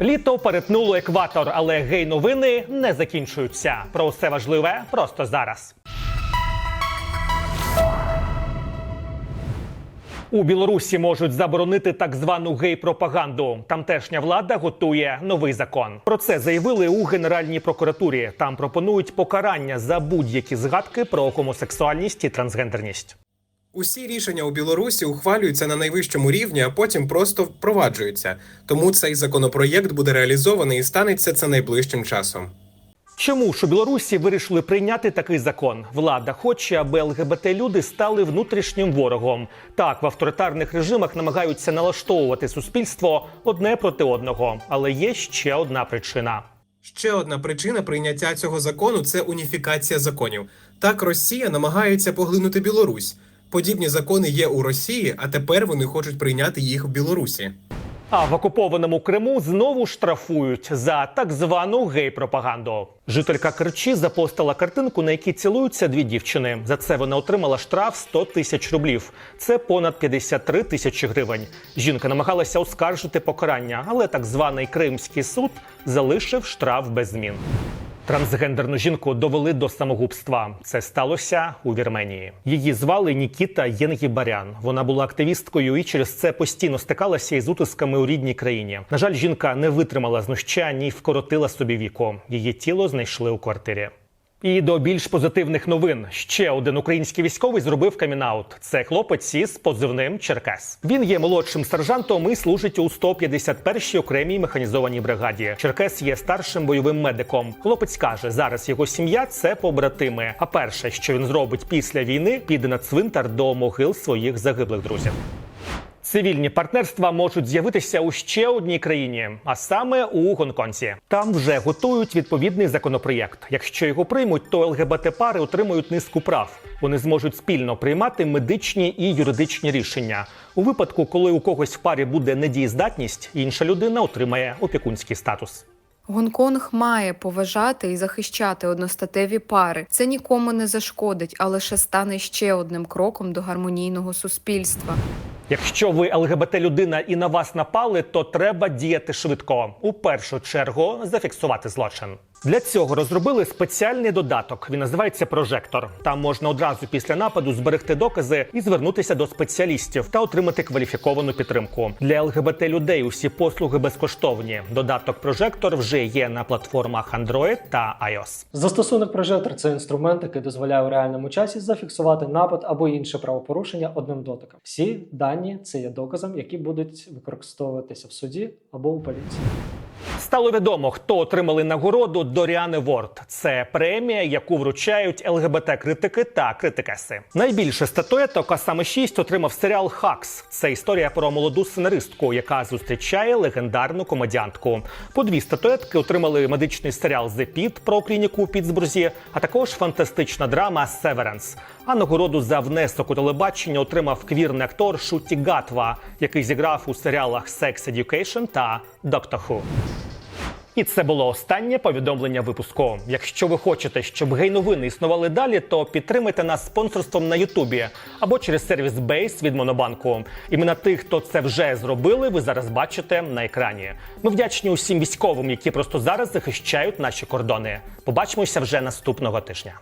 Літо перетнуло екватор, але гей-новини не закінчуються. Про все важливе просто зараз. У Білорусі можуть заборонити так звану гей-пропаганду. Тамтешня влада готує новий закон. Про це заявили у Генеральній прокуратурі. Там пропонують покарання за будь-які згадки про гомосексуальність і трансгендерність. Усі рішення у Білорусі ухвалюються на найвищому рівні, а потім просто впроваджуються. Тому цей законопроєкт буде реалізований і станеться це найближчим часом. Чому ж у Білорусі вирішили прийняти такий закон? Влада хоче, аби ЛГБТ люди стали внутрішнім ворогом. Так в авторитарних режимах намагаються налаштовувати суспільство одне проти одного. Але є ще одна причина. Ще одна причина прийняття цього закону це уніфікація законів. Так Росія намагається поглинути Білорусь. Подібні закони є у Росії, а тепер вони хочуть прийняти їх в Білорусі. А в окупованому Криму знову штрафують за так звану гей-пропаганду. Жителька Керчі запостила картинку, на якій цілуються дві дівчини. За це вона отримала штраф 100 тисяч рублів. Це понад 53 тисячі гривень. Жінка намагалася оскаржити покарання, але так званий Кримський суд залишив штраф без змін. Трансгендерну жінку довели до самогубства. Це сталося у Вірменії. Її звали Нікіта Єнгібарян. Вона була активісткою і через це постійно стикалася із утисками у рідній країні. На жаль, жінка не витримала знущань і вкоротила собі віко. Її тіло знайшли у квартирі. І до більш позитивних новин ще один український військовий зробив камінаут. Це хлопець із позивним Черкес. Він є молодшим сержантом і служить у 151-й окремій механізованій бригаді. Черкес є старшим бойовим медиком. Хлопець каже, зараз його сім'я це побратими. А перше, що він зробить після війни, піде на цвинтар до могил своїх загиблих друзів. Цивільні партнерства можуть з'явитися у ще одній країні, а саме у Гонконзі. Там вже готують відповідний законопроєкт. Якщо його приймуть, то ЛГБТ пари отримують низку прав. Вони зможуть спільно приймати медичні і юридичні рішення. У випадку, коли у когось в парі буде недієздатність, інша людина отримає опікунський статус. Гонконг має поважати і захищати одностатеві пари. Це нікому не зашкодить, а лише стане ще одним кроком до гармонійного суспільства. Якщо ви ЛГБТ людина і на вас напали, то треба діяти швидко. У першу чергу зафіксувати злочин. Для цього розробили спеціальний додаток. Він називається прожектор. Там можна одразу після нападу зберегти докази і звернутися до спеціалістів та отримати кваліфіковану підтримку. Для ЛГБТ людей усі послуги безкоштовні. Додаток прожектор вже є на платформах Android та iOS. Застосунок прожектор це інструмент, який дозволяє у реальному часі зафіксувати напад або інше правопорушення одним дотиком. Всі дані це є доказом, які будуть використовуватися в суді або у поліції. Стало відомо, хто отримали нагороду Доріани Ворд. Це премія, яку вручають ЛГБТ-критики та критикеси. Найбільше статуеток, а саме шість, отримав серіал Хакс. Це історія про молоду сценаристку, яка зустрічає легендарну комедіантку. По дві статуетки отримали медичний серіал «The Pit» про клініку у Пітсбурзі, а також фантастична драма «Северенс». А нагороду за внесок у телебачення отримав квірний актор Шуті Гатва, який зіграв у серіалах «Sex Education» та «Doctor Who». І це було останнє повідомлення випуску. Якщо ви хочете, щоб гей-новини існували далі, то підтримайте нас спонсорством на Ютубі або через сервіс Бейс від Монобанку. Імена тих, хто це вже зробили, ви зараз бачите на екрані. Ми вдячні усім військовим, які просто зараз захищають наші кордони. Побачимося вже наступного тижня.